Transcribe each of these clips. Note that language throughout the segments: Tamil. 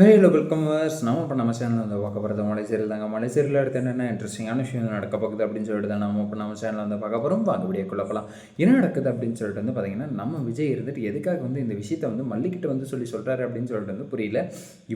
ஹலோ வெல்கம் வர்ஸ் நம்ம இப்போ நம்ம சேனலில் வந்து பார்க்க போகிறது மலை சீரியல் தாங்க. மலை சீரியல் அடுத்து என்னென்ன இன்ட்ரெஸ்டிங்கான விஷயம் நடக்க போகுது அப்படின்னு சொல்லிட்டு தான் நம்ம இப்போ நம்ம சேனலில் வந்து பார்க்க போகிறோம் வாங்க வீடியோ குழப்பலாம் என்ன நடக்குது அப்படின்னு சொல்லிட்டு வந்து பார்த்தீங்கன்னா நம்ம விஜய் இருந்துட்டு எதுக்காக வந்து இந்த விஷயத்தை வந்து மல்லிக்கிட்ட வந்து சொல்லி சொல்கிறாரு அப்படின்னு சொல்லிட்டு வந்து புரியல.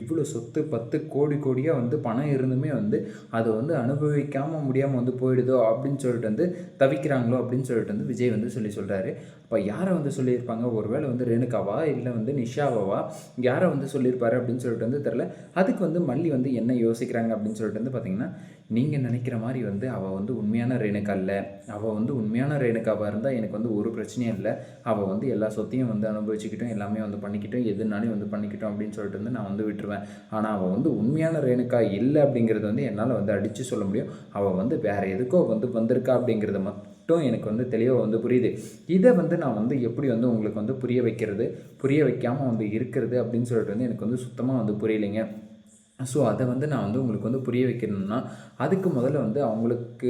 இவ்வளோ சொத்து பத்து கோடி கோடியாக வந்து பணம் இருந்துமே வந்து அதை வந்து அனுபவிக்காமல் முடியாமல் வந்து போயிடுதோ அப்படின்னு சொல்லிட்டு வந்து தவிக்கிறாங்களோ அப்படின்னு சொல்லிட்டு வந்து விஜய் வந்து சொல்லி சொல்கிறாரு அப்போ யாரை வந்து சொல்லியிருப்பாங்க? ஒருவேளை வந்து ரேணுகாவா? இல்லை வந்து நிஷாவாவா? யாரை வந்து சொல்லியிருப்பாரு அப்படின்னு சொல்லிட்டு வந்து தெரில அதுக்கு வந்து மல்லி வந்து என்ன யோசிக்கிறாங்க அப்படின்னு சொல்லிட்டு வந்து பார்த்தீங்கன்னா நீங்கள் நினைக்கிற மாதிரி வந்து அவள் வந்து உண்மையான ரேணுக்கா இல்லை. அவள் வந்து உண்மையான ரேணுக்காவாக இருந்தால் எனக்கு வந்து ஒரு பிரச்சனையும் இல்லை. அவள் வந்து எல்லா சொத்தையும் வந்து அனுபவிச்சுக்கிட்டும் எல்லாமே வந்து பண்ணிக்கிட்டும் எதுனாலையும் வந்து பண்ணிக்கிட்டோம் அப்படின்னு சொல்லிட்டு வந்து நான் வந்து விட்டுருவேன். ஆனால் அவள் வந்து உண்மையான ரேணுக்கா இல்லை அப்படிங்கிறது வந்து என்னால் வந்து அடித்து சொல்ல முடியும். அவள் வந்து வேறு எதுக்கோ வந்து வந்திருக்கா அப்படிங்கிறத மட்டும் மட்டும் எனக்கு வந்து தெளிவாக வந்து புரியுது. இதை வந்து நான் வந்து எப்படி வந்து உங்களுக்கு வந்து புரிய வைக்கிறது புரிய வைக்காமல் வந்து இருக்கிறது அப்படின்னு சொல்லிட்டு வந்து எனக்கு வந்து சுத்தமாக வந்து புரியலைங்க. ஸோ அதை வந்து நான் வந்து உங்களுக்கு வந்து புரிய வைக்கணும்னா அதுக்கு முதல்ல வந்து அவங்களுக்கு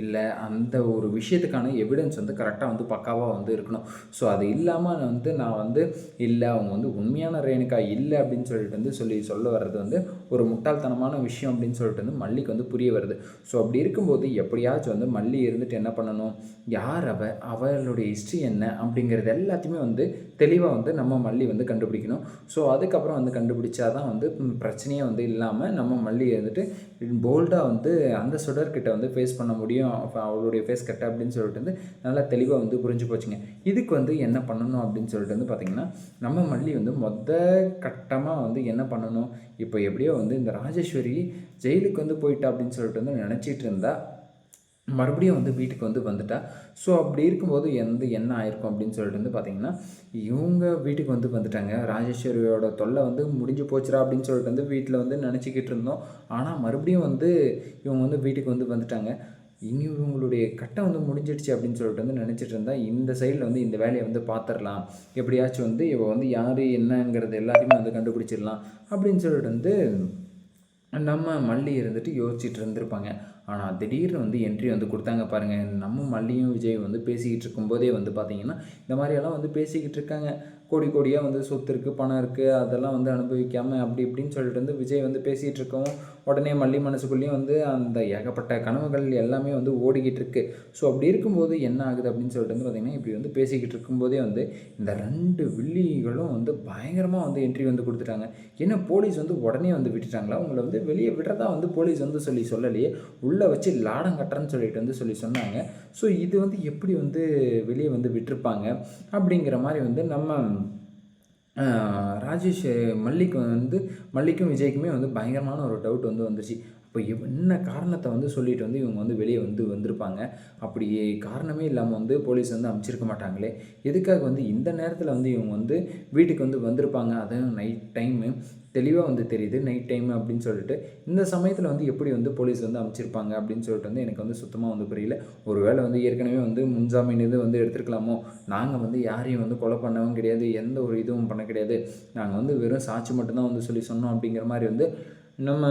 இல்லை அந்த ஒரு விஷயத்துக்கான எவிடன்ஸ் வந்து கரெக்டாக வந்து பக்காவாக வந்து இருக்கணும். ஸோ அது இல்லாமல் வந்து நான் வந்து இல்லை அவங்க வந்து உண்மையான ரேணுக்கா இல்லை அப்படின்னு சொல்லிட்டு வந்து சொல்லி சொல்ல வர்றது வந்து ஒரு முட்டாள்தனமான விஷயம் அப்படின்னு சொல்லிட்டு வந்து மல்லிக்கு வந்து புரிய வருது. ஸோ அப்படி இருக்கும்போது எப்படியாச்சும் வந்து மல்லி இருந்துட்டு என்ன பண்ணணும்? யார் அவ? அவளுடைய ஹிஸ்ட்ரி என்ன? அப்படிங்கிறது எல்லாத்தையுமே வந்து தெளிவாக வந்து நம்ம மல்லி வந்து கண்டுபிடிக்கணும். ஸோ அதுக்கப்புறம் வந்து கண்டுபிடிச்சா தான் வந்து பிரச்சனையே வந்து இல்லாமல் நம்ம மல்லி இருந்துட்டு போல்டாக வந்து அந்த சுடர்கிட்ட வந்து ஃபேஸ் பண்ண முடியும். அவளுடைய ஃபேஸ் கட்ட அப்படின்னு சொல்லிட்டு வந்து நல்லா தெளிவாக வந்து புரிஞ்சு போச்சுங்க. இதுக்கு வந்து என்ன பண்ணணும் அப்படின்னு சொல்லிட்டு வந்து பார்த்திங்கன்னா நம்ம மல்லி வந்து மொத்த கட்டமாக வந்து என்ன பண்ணணும்? இப்போ எப்படியோ வந்து இந்த ராஜேஸ்வரி ஜெயிலுக்கு வந்து போயிட்டா அப்படின்னு சொல்லிட்டு வந்து நினச்சிட்டு இருந்தா மறுபடியும் வந்து வீட்டுக்கு வந்து வந்துட்டா. ஸோ அப்படி இருக்கும்போது எந்த என்ன ஆயிருக்கும் அப்படின்னு சொல்லிட்டு வந்து பார்த்தீங்கன்னா இவங்க வீட்டுக்கு வந்து வந்துட்டாங்க. ராஜேஸ்வரியோட தொல்லை வந்து முடிஞ்சு போச்சுரா அப்படின்னு சொல்லிட்டு வந்து வீட்டில் வந்து நினச்சிக்கிட்டு இருந்தோம். ஆனால் மறுபடியும் வந்து இவங்க வந்து வீட்டுக்கு வந்து வந்துட்டாங்க. இனி இவங்களுடைய கட்டம் வந்து முடிஞ்சிடுச்சு அப்படின்னு சொல்லிட்டு வந்து நினச்சிட்டு இருந்தால் இந்த சைடில் வந்து இந்த வேலையை வந்து பார்த்துடலாம் எப்படியாச்சும் வந்து இவள் வந்து யார் என்னங்கிறது எல்லாத்தையுமே வந்து கண்டுபிடிச்சிடலாம் அப்படின்னு சொல்லிட்டு வந்து நம்ம மல்லி இருந்துட்டு யோசிச்சுட்டு இருந்திருப்பாங்க. ஆனால் திடீர்னு வந்து என்ட்ரி வந்து கொடுத்தாங்க பாருங்கள் நம்ம மல்லியும் விஜய் வந்து பேசிக்கிட்டு இருக்கும்போதே வந்து பார்த்திங்கன்னா இந்த மாதிரியெல்லாம் வந்து பேசிக்கிட்டு இருக்காங்க. கோடி கோடியாக வந்து சொத்து இருக்குது பணம் இருக்குது அதெல்லாம் வந்து அனுபவிக்காமல் அப்படி இப்படின்னு சொல்லிட்டு வந்து விஜய் வந்து பேசிகிட்டு இருக்கவும் உடனே மல்லி மனசுக்குள்ளேயும் வந்து அந்த ஏகப்பட்ட கனவுகள் எல்லாமே வந்து ஓடிக்கிட்டு இருக்கு. ஸோ அப்படி இருக்கும்போது என்ன ஆகுது அப்படின்னு சொல்லிட்டு வந்து பார்த்திங்கன்னா இப்படி வந்து பேசிக்கிட்டு இருக்கும்போதே வந்து இந்த ரெண்டு வில்லிகளும் வந்து பயங்கரமாக வந்து என்ட்ரி வந்து கொடுத்துட்டாங்க. ஏன்னா போலீஸ் வந்து உடனே வந்து விட்டுட்டாங்களா? உங்களை வந்து வெளியே விடுறதா வந்து போலீஸ் வந்து சொல்லி சொல்லலையே உள்ளே வச்சு லாடம் கட்டுறேன்னு சொல்லிட்டு வந்து சொல்லி சொன்னாங்க. ஸோ இது வந்து எப்படி வந்து வெளியே வந்து விட்டுருப்பாங்க அப்படிங்கிற மாதிரி வந்து நம்ம ராஜேஷ் மல்லிக்கு வந்து மல்லிக்கும் விஜய்க்குமே வந்து பயங்கரமான ஒரு டவுட் வந்து வந்துச்சு இப்போ என்ன காரணத்தை வந்து சொல்லிட்டு வந்து இவங்க வந்து வெளியே வந்து வந்திருப்பாங்க? அப்படி காரணமே இல்லாமல் வந்து போலீஸ் வந்து அமைச்சிருக்க மாட்டாங்களே? எதுக்காக வந்து இந்த நேரத்தில் வந்து இவங்க வந்து வீட்டுக்கு வந்து வந்திருப்பாங்க? அதுவும் நைட் டைமு தெளிவாக வந்து தெரியுது நைட் டைம் அப்படின்னு சொல்லிட்டு. இந்த சமயத்தில் வந்து எப்படி வந்து போலீஸ் வந்து அமைச்சிருப்பாங்க? அப்படின்னு சொல்லிட்டு வந்து எனக்கு வந்து சுத்தமாக வந்து புரியல. ஒரு வேளை வந்து ஏற்கனவே வந்து முன்ஜாமீன் இது வந்து எடுத்துருக்கலாமோ? நாங்கள் வந்து யாரையும் வந்து கொலை பண்ணவும் கிடையாது. எந்த ஒரு இதுவும் பண்ண கிடையாது. நாங்கள் வந்து வெறும் சாட்சி மட்டும்தான் வந்து சொல்லி சொன்னோம் அப்படிங்கிற மாதிரி வந்து நம்ம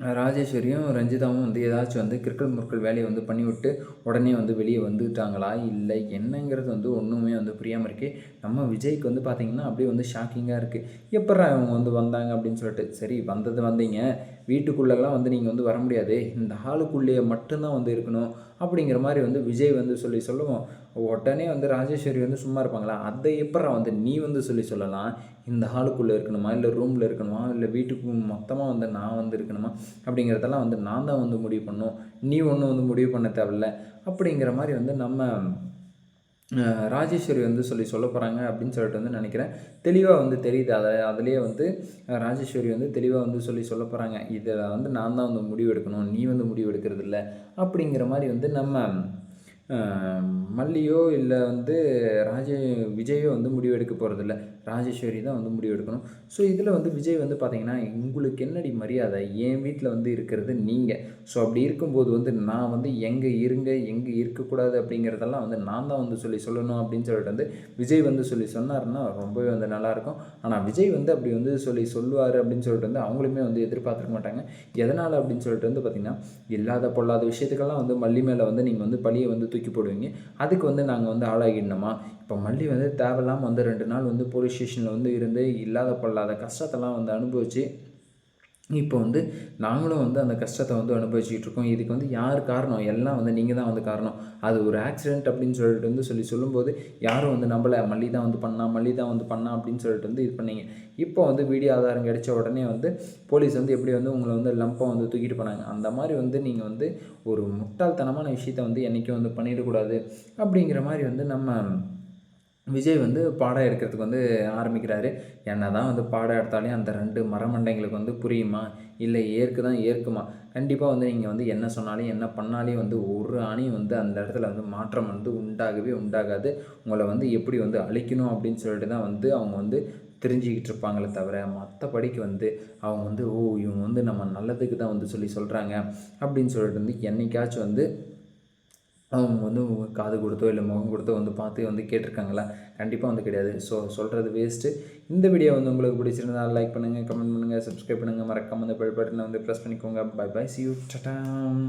ராஜேஸ்வரியும் ரஞ்சிதாவும் வந்து ஏதாச்சும் வந்து கிறுக்கல் முறுக்கல் வேலையை வந்து பண்ணிவிட்டு உடனே வந்து வெளியே வந்துட்டாங்களா? இல்லை. என்னங்கிறது வந்து ஒன்றுமே வந்து புரியாமல் இருக்குது நம்ம விஜய்க்கு வந்து பார்த்திங்கன்னா அப்படியே வந்து ஷாக்கிங்காக இருக்குது எப்பட்றா அவங்க வந்து வந்தாங்க அப்படின்னு சொல்லிட்டு. சரி வந்தது வந்தீங்க. வீட்டுக்குள்ளெல்லாம் வந்து நீங்கள் வந்து வர முடியாது. இந்த ஹாலுக்குள்ளேயே மட்டும்தான் வந்து இருக்கணும். அப்படிங்கிற மாதிரி வந்து விஜய் வந்து சொல்லி சொல்லுவோம் உடனே வந்து ராஜேஸ்வரி வந்து சும்மா இருப்பாங்களா? அதை எப்படா வந்து நீ வந்து சொல்லி சொல்லலாம்? இந்த ஹாலுக்குள்ளே இருக்கணுமா? இல்லை ரூமில் இருக்கணுமா? இல்லை வீட்டுக்கு மொத்தமாக வந்து நான் வந்து இருக்கணுமா? அப்படிங்கிறதெல்லாம் வந்து நான் தான் வந்து முடிவு பண்ணும். நீ ஒன்றும் வந்து முடிவு பண்ண தேவையில்ல. அப்படிங்கிற மாதிரி வந்து நம்ம ராஜேஸ்வரி வந்து சொல்லி சொல்ல போகிறாங்க அப்படின்னு சொல்லிட்டு வந்து நினைக்கிறேன். தெளிவாக வந்து தெரியுது. அதை அதுலேயே வந்து ராஜேஸ்வரி வந்து தெளிவாக வந்து சொல்லி சொல்ல போகிறாங்க இதில் வந்து நான் தான் வந்து முடிவு எடுக்கணும் நீ வந்து முடிவு எடுக்கிறது இல்லை. அப்படிங்கிற மாதிரி வந்து நம்ம மல்லியோ இல்லை வந்து ராஜ விஜயோ வந்து முடிவெடுக்க போகிறதில்ல ராஜேஸ்வரி தான் வந்து முடிவெடுக்கணும். ஸோ இதில் வந்து விஜய் வந்து பார்த்தீங்கன்னா உங்களுக்கு என்னடி மரியாதை? என் வீட்டில் வந்து இருக்கிறது நீங்கள் ஸோ அப்படி இருக்கும்போது வந்து நான் வந்து எங்கே இருங்க எங்கே இருக்கக்கூடாது அப்படிங்கிறதெல்லாம் வந்து நான் தான் வந்து சொல்லி சொல்லணும் அப்படின்னு சொல்லிட்டு வந்து விஜய் வந்து சொல்லி சொன்னார்னா ரொம்பவே வந்து நல்லாயிருக்கும். ஆனால் விஜய் வந்து அப்படி வந்து சொல்லி சொல்லுவார் அப்படின்னு சொல்லிட்டு வந்து அவங்களுமே வந்து எதிர்பார்த்துருக்க மாட்டாங்க. எதனால் அப்படின்னு சொல்லிட்டு வந்து பார்த்திங்கன்னா இல்லாத பொல்லாத விஷயத்துக்கெல்லாம் வந்து மல்லி மேலே வந்து நீங்கள் வந்து பழியை வந்து தூக்கி போடுவீங்க. அதுக்கு வந்து நாங்கள் வந்து ஆளாகிடணுமா? இப்போ மல்லி வந்து தேவையில்லாமல் வந்து ரெண்டு நாள் வந்து போலீஸ் ஸ்டேஷனில் வந்து இருந்து இல்லாத பொல்லாத கஷ்டத்தெல்லாம் வந்து அனுபவித்து இப்போ வந்து நாங்களும் வந்து அந்த கஷ்டத்தை வந்து அனுபவிச்சுக்கிட்டு இருக்கோம். இதுக்கு வந்து யார் காரணம்? எல்லாம் வந்து நீங்கள் தான் வந்து காரணம். அது ஒரு ஆக்சிடென்ட் அப்படின்னு சொல்லிட்டு வந்து சொல்லி சொல்லும்போது யாரும் வந்து நம்மளை மல்லி தான் வந்து பண்ணா மல்லி தான் வந்து பண்ணா அப்படின்னு சொல்லிட்டு வந்து இது பண்ணீங்க. இப்போ வந்து வீடியோ ஆதாரம் கிடைச்ச உடனே வந்து போலீஸ் வந்து எப்படி வந்து உங்களை வந்து லம்பை வந்து தூக்கிட்டு போனாங்க. அந்த மாதிரி வந்து நீங்கள் வந்து ஒரு முட்டாள்தனமான விஷயத்தை வந்து என்றைக்கும் வந்து பண்ணிடக்கூடாது அப்படிங்கிற மாதிரி வந்து நம்ம விஜய் வந்து பாடம் எடுக்கிறதுக்கு வந்து ஆரம்பிக்கிறாரு. என்ன தான் வந்து பாடம் எடுத்தாலே அந்த ரெண்டு மரமண்டைங்களுக்கு வந்து புரியுமா? இல்லை ஏற்கு தான் ஏற்குமா? கண்டிப்பாக வந்து நீங்கள் வந்து என்ன சொன்னாலும் என்ன பண்ணாலையும் வந்து ஒரு அணியும் வந்து அந்த இடத்துல வந்து மாற்றம் வந்து உண்டாகவே உண்டாகாது. உங்களை வந்து எப்படி வந்து அழிக்கணும் அப்படின்னு சொல்லிட்டு தான் வந்து அவங்க வந்து தெரிஞ்சுக்கிட்டு இருப்பாங்களே தவிர மற்றபடிக்கு வந்து அவங்க வந்து ஓ இவங்க வந்து நம்ம நல்லதுக்கு தான் வந்து சொல்லி சொல்கிறாங்க அப்படின்னு சொல்லிட்டு வந்து என்னைக்காச்சும் வந்து அவங்க வந்து காது கொடுத்தோ இல்லை முகம் கொடுத்தோ வந்து பார்த்து வந்து கேட்டிருக்காங்களா? கண்டிப்பாக வந்து கிடையாது. ஸோ சொல்கிறது வேஸ்ட்டு இந்த வீடியோ வந்து உங்களுக்கு பிடிச்சிருந்தா லைக் பண்ணுங்கள் கமெண்ட் பண்ணுங்கள் சப்ஸ்கிரைப் பண்ணுங்கள் மறக்காம அந்த பெல் பட்டனை வந்து ப்ரெஸ் பண்ணிக்கோங்க. Bye bye see you டட்டாம்